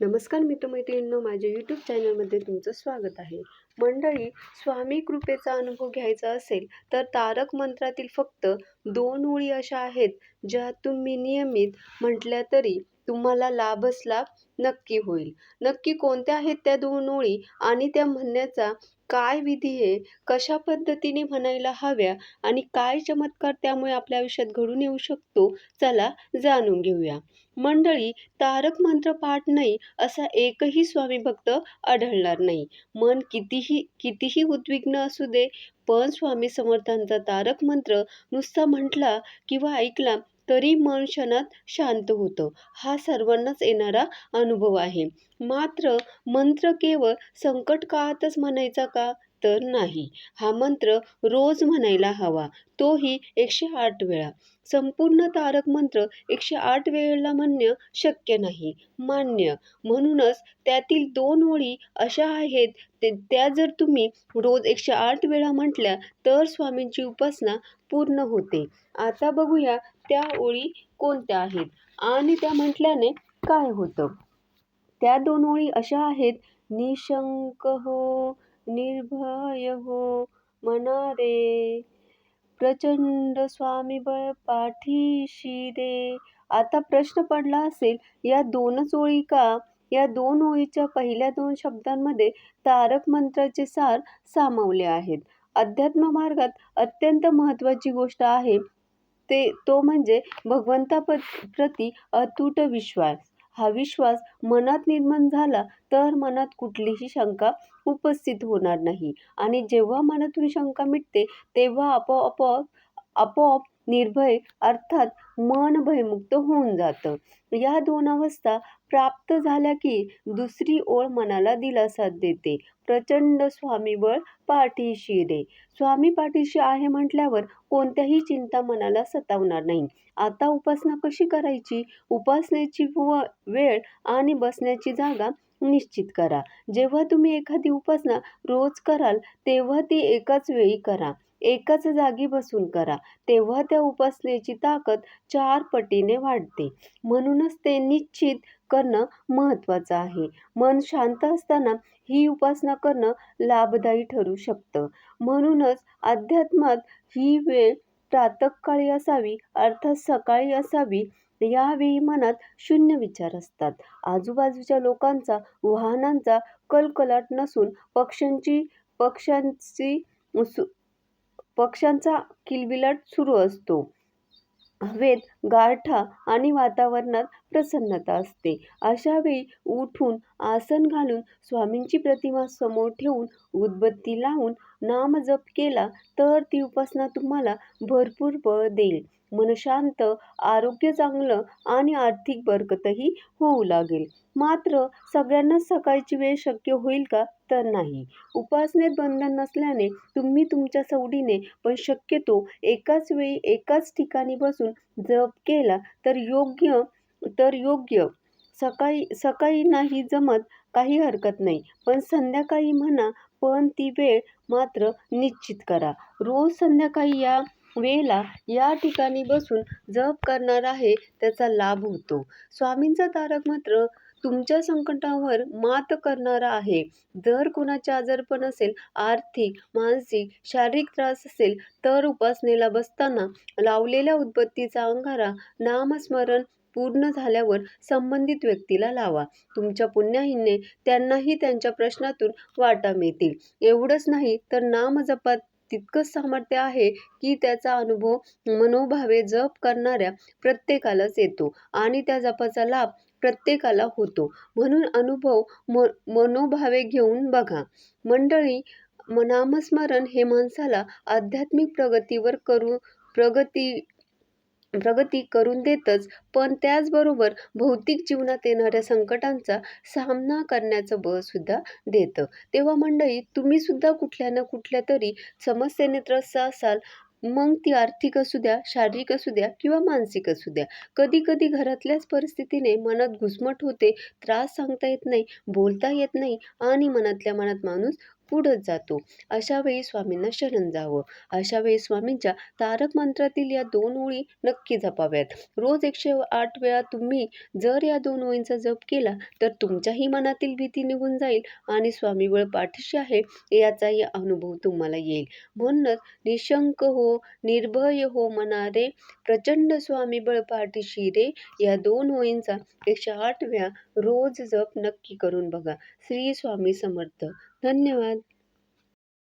नमस्कार मित्रमैत्रिणींनो माझ्या यूट्यूब चॅनलमध्ये तुमचं स्वागत आहे. मंडळी स्वामी कृपेचा अनुभव घ्यायचा असेल तर तारक मंत्रातील फक्त दोन ओळी अशा आहेत ज्या तुम्ही नियमित म्हटल्या तरी तुम्हाला लाभच लाभ नक्की होईल. नक्की कोणत्या आहेत त्या दोन ओळी आणि त्या म्हणण्याचा काय विधी आहे कशा पद्धतीने म्हणायला हव्या आणि काय चमत्कार त्यामुळे आपल्या आयुष्यात घडून येऊ शकतो चला जाणून घेऊया. मंडळी तारक मंत्र पाठ नाही असा एकही स्वामी भक्त आढळणार नाही. मन कितीही कितीही उद्विग्न असू दे पण स्वामी समर्थांचा तारक मंत्र नुसता म्हटला किंवा ऐकला तरी मन क्षणात शांत होतं. हा सर्वांनाच येणारा अनुभव आहे. मात्र मंत्र केवळ संकट काळातच म्हणायचा का? तर नाही. हा मंत्र रोज म्हणायला हवा. तोही एकशे आठ वेळा. संपूर्ण तारक मंत्र एकशे आठ वेळेला म्हणणं शक्य नाही. मान्य. म्हणूनच त्यातील दोन ओळी अशा आहेत ते त्या जर तुम्ही रोज एकशे आठ वेळा म्हटल्या तर स्वामींची उपासना पूर्ण होते. आता बघूया त्या ओळी कोणत्या आहेत आणि त्या म्हटल्याने काय होतं. त्या दोन ओळी अशा आहेत. निशंक हो निर्भय हो मना रे प्रचंड स्वामी बळ पाठीशी दे. आता प्रश्न पडला असेल या दोनच ओळी का या दोन ओळीच्या पहिल्या दोन शब्दांमध्ये तारक मंत्राचे सार सामावले आहेत. अध्यात्म मार्गात अत्यंत महत्त्वाची गोष्ट आहे ते तो म्हणजे भगवंता प्रति अतूट विश्वास. हा विश्वास मनात निर्माण झाला तर मनात कुठलीही शंका उपस्थित होणार नाही. आणि जेव्हा मनातून शंका मिटते तेव्हा आपोआप आपोआप निर्भय अर्थात मन भयमुक्त होऊन जातं. या दोन अवस्था प्राप्त झाल्या की दुसरी ओळ मनाला दिलासा देते. प्रचंड स्वामीबळ पाठीशी रे स्वामी पाठीशी आहे म्हटल्यावर कोणत्याही चिंता मनाला सतावणार नाही. आता उपासना कशी करायची? उपासनेची व वेळ आणि बसण्याची जागा निश्चित करा. जेव्हा तुम्ही एखादी उपासना रोज कराल तेव्हा ती एकाच वेळी करा. एकाच जागी बसून करा. तेव्हा त्या उपासनेची ताकद चार पटीने वाढते. म्हणूनच ते निश्चित करणं महत्त्वाचं आहे. मन शांत असताना ही उपासना करणं लाभदायी ठरू शकतं. म्हणूनच अध्यात्मात ही वेळ प्रातःकाळी असावी अर्थात सकाळी असावी यावेळी मनात शून्य विचार असतात. आजूबाजूच्या लोकांचा वाहनांचा कलकलाट नसून पक्ष्यांची पक्ष्यांची पक्ष्यांचा किलबिलाट सुरू असतो. हवेत गारठा आणि वातावरणात प्रसन्नता असते. अशा वेळी उठून आसन घालून स्वामींची प्रतिमा समोर ठेवून उदबत्ती लावून नामजप केला तर ती उपासना तुम्हाला भरपूर बळ देईल. मन शांत आरोग्य चांगलं आणि आर्थिक बरकतही होऊ लागेल. मात्र सगळ्यांनाच सकाळची वेळ शक्य होईल का? तर नाही. उपासनेत बंधन नसल्याने तुम्ही तुमच्या सवडीने पण शक्यतो एकाच वेळी एकाच ठिकाणी बसून जप केला तर योग्य तर योग्य. सकाळी सकाळी नाही जमत काही हरकत नाही. पण संध्याकाळी म्हणा पण ती वेळ मात्र निश्चित करा. रोज संध्याकाळी या वेळेला या ठिकाणी बसून जप करणार आहे त्याचा लाभ होतो. स्वामींचा तारक मात्र तुमच्या संकटावर मात करणारा आहे. जर कुणाचे आजारपण असेल आर्थिक मानसिक शारीरिक त्रास असेल तर उपासनेला बसताना लावलेल्या उत्पत्तीचा अंगारा नामस्मरण पूर्ण झाल्यावर संबंधित व्यक्तीला लावा. तुमच्या पुण्याहीने त्यांनाही त्यांच्या प्रश्नातून वाटा मिळतील. एवढंच नाही तर नामजपात तितकंच सामर्थ्य आहे की त्याचा अनुभव मनोभावे जप करणाऱ्या प्रत्येकालाच येतो आणि त्या जपाचा लाभ प्रत्येकाला होतो. म्हणून अनुभव म मनोभावे घेऊन बघा. मंडळी नामस्मरण हे माणसाला आध्यात्मिक प्रगतीवर करू प्रगती प्रगती करून देतच पण त्याचबरोबर भौतिक जीवनात येणाऱ्या संकटांचा सामना करण्याचं बळ सुद्धा देतं. तेव्हा मंडळी तुम्ही सुद्धा कुठल्या ना कुठल्या तरी समस्येने त्रस्त असाल मग ती आर्थिक असू द्या शारीरिक असू द्या किंवा मानसिक असू द्या. कधी कधी घरातल्याच परिस्थितीने मनात घुसमट होते त्रास सांगता येत नाही बोलता येत नाही आणि मनातल्या मनात माणूस पुढत जातो. अशा वेळी स्वामींना शरण जावं. अशा वेळी स्वामींच्या तारक मंत्रातील या दोन ओळी नक्की जपाव्यात. रोज एकशे आठ वेळा तुम्ही जर या दोन ओळींचा जप केला तर तुमच्याही मनातील भीती निघून जाईल आणि स्वामीबळ पाठीशी आहे याचाही अनुभव तुम्हाला येईल. म्हणूनच निशंक हो निर्भय हो मना रे प्रचंड स्वामीबळ पाठीशी रे या दोन ओळींचा एकशे आठ वेळा रोज जप नक्की करून बघा. श्री स्वामी समर्थ. धन्यवाद.